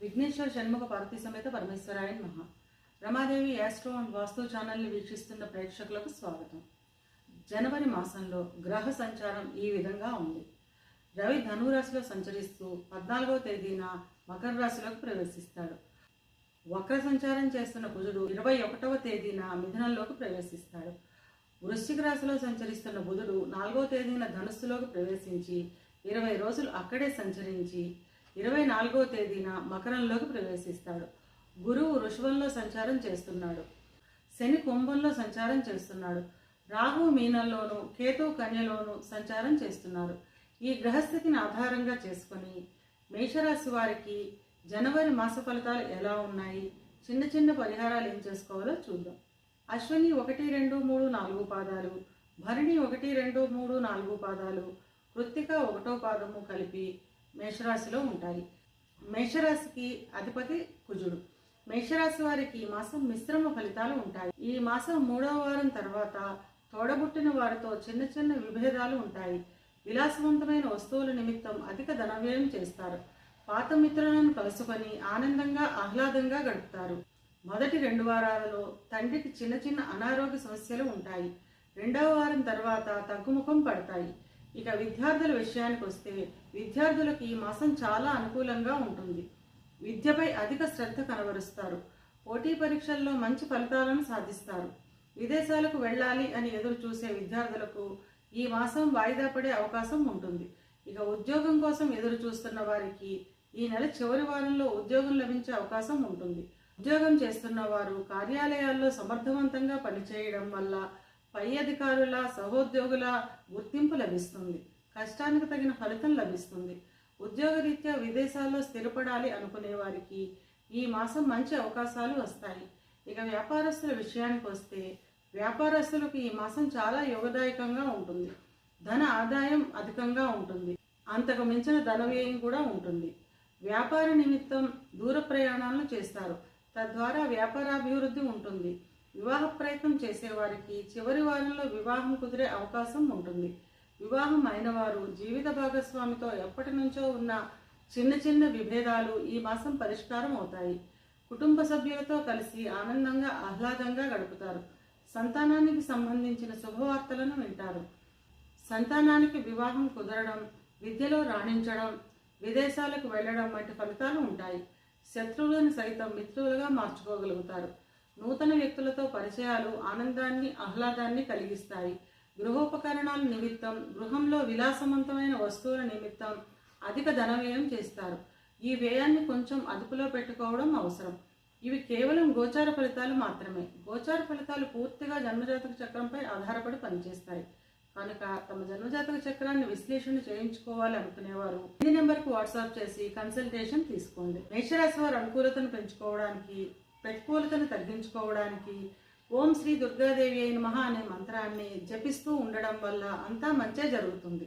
విఘ్నేశ్వర షణ్ముఖ పార్వతీ సమేత పరమేశ్వరాయ మహా Ramadevi astro and వాస్తు ఛానల్ని వీక్షిస్తున్న ప్రేక్షకులకు స్వాగతం. జనవరి మాసంలో గ్రహ సంచారం ఈ విధంగా ఉంది. రవి ధనురాశిలో సంచరిస్తూ పద్నాలుగవ తేదీన మకర రాశిలోకి ప్రవేశిస్తాడు. వక్ర సంచారం చేస్తున్న కుజుడు ఇరవై ఒకటవ తేదీన మిథునంలోకి ప్రవేశిస్తాడు. వృశ్చిక రాశిలో సంచరిస్తున్న బుధుడు నాలుగో తేదీన ధనుస్సులోకి ప్రవేశించి ఇరవై రోజులు అక్కడే సంచరించి ఇరవై నాలుగో తేదీన మకరంలోకి ప్రవేశిస్తాడు. గురువు వృషభంలో సంచారం చేస్తున్నాడు. శని కుంభంలో సంచారం చేస్తున్నాడు. రాహు మీనంలోను కేతు కన్యలోను సంచారం చేస్తున్నారు. ఈ గ్రహస్థితిని ఆధారంగా చేసుకొని మేషరాశి వారికి జనవరి మాస ఫలితాలు ఎలా ఉన్నాయి చిన్న చిన్న పరిహారాలు ఏం చేసుకోవాలో చూద్దాం. అశ్వని ఒకటి రెండు మూడు నాలుగు పాదాలు భరణి ఒకటి రెండు మూడు నాలుగు పాదాలు కృత్తిక ఒకటో పాదము కలిపి మేషరాశిలో ఉంటాయి. మేషరాశికి అధిపతి కుజుడు. మేషరాశి వారికి ఈ మాసం మిశ్రమ ఫలితాలు ఉంటాయి. ఈ మాసం మూడవ వారం తర్వాత తోడబుట్టిన వారితో చిన్న చిన్న విభేదాలు ఉంటాయి. విలాసవంతమైన వస్తువుల నిమిత్తం అధిక ధనవ్యయం చేస్తారు. పాత మిత్రులను కలుసుకొని ఆనందంగా ఆహ్లాదంగా గడుపుతారు. మొదటి రెండు వారాలలో తండ్రికి చిన్న చిన్న అనారోగ్య సమస్యలు ఉంటాయి. రెండవ వారం తర్వాత తగ్గుముఖం పడతాయి. ఇక విద్యార్థుల విషయానికి వస్తే విద్యార్థులకు ఈ మాసం చాలా అనుకూలంగా ఉంటుంది. విద్యపై అధిక శ్రద్ధ కనబరుస్తారు. పోటీ పరీక్షల్లో మంచి ఫలితాలను సాధిస్తారు. విదేశాలకు వెళ్ళాలి అని ఎదురు చూసే విద్యార్థులకు ఈ మాసం వాయిదా పడే అవకాశం ఉంటుంది. ఇక ఉద్యోగం కోసం ఎదురు చూస్తున్న వారికి ఈ నెల చివరి వారంలో ఉద్యోగం లభించే అవకాశం ఉంటుంది. ఉద్యోగం చేస్తున్న వారు కార్యాలయాల్లో సమర్థవంతంగా పనిచేయడం వల్ల పై అధికారుల సహోద్యోగుల గుర్తింపు లభిస్తుంది. కష్టానికి తగిన ఫలితం లభిస్తుంది. ఉద్యోగరీత్యా విదేశాల్లో స్థిరపడాలి అనుకునే వారికి ఈ మాసం మంచి అవకాశాలు వస్తాయి. ఇక వ్యాపారస్తుల విషయానికి వస్తే వ్యాపారస్తులకు ఈ మాసం చాలా యోగదాయకంగా ఉంటుంది. ధన ఆదాయం అధికంగా ఉంటుంది. అంతకు మించిన ధన వ్యయం కూడా ఉంటుంది. వ్యాపార నిమిత్తం దూర ప్రయాణాలను చేస్తారు. తద్వారా వ్యాపారాభివృద్ధి ఉంటుంది. వివాహ ప్రయత్నం చేసేవారికి చివరి వారంలో వివాహం కుదిరే అవకాశం ఉంటుంది. వివాహం అయినవారు జీవిత భాగస్వామితో ఎప్పటి నుంచో ఉన్న చిన్న చిన్న విభేదాలు ఈ మాసం పరిష్కారం అవుతాయి. కుటుంబ సభ్యులతో కలిసి ఆనందంగా ఆహ్లాదంగా గడుపుతారు. సంతానానికి సంబంధించిన శుభవార్తలను వింటారు. సంతానానికి వివాహం కుదరడం విద్యలో రాణించడం విదేశాలకు వెళ్ళడం వంటి ఫలితాలు ఉంటాయి. శత్రువులను సైతం మిత్రులుగా మార్చుకోగలుగుతారు. నూతన వ్యక్తులతో పరిచయాలు ఆనందాన్ని ఆహ్లాదాన్ని కలిగిస్తాయి. గృహోపకరణాల నిమిత్తం గృహంలో విలాసవంతమైన వస్తువుల నిమిత్తం అధిక ధన వ్యయం చేస్తారు. ఈ వ్యయాన్ని కొంచెం అదుపులో పెట్టుకోవడం అవసరం. ఇవి కేవలం గోచార ఫలితాలు మాత్రమే. గోచార ఫలితాలు పూర్తిగా జన్మజాతక చక్రంపై ఆధారపడి పనిచేస్తాయి. కనుక తమ జన్మజాతక చక్రాన్ని విశ్లేషణ చేయించుకోవాలి అనుకునేవారు. ఈ నెంబర్కు వాట్సాప్ చేసి కన్సల్టేషన్ తీసుకోండి. మేషరాశి వారు అనుకూలతను పెంచుకోవడానికి ప్రతికూలతను తగ్గించుకోవడానికి ఓం శ్రీ దుర్గాదేవి అయిన మహా అనే మంత్రాన్ని జపిస్తూ ఉండడం వల్ల అంతా మంచే జరుగుతుంది.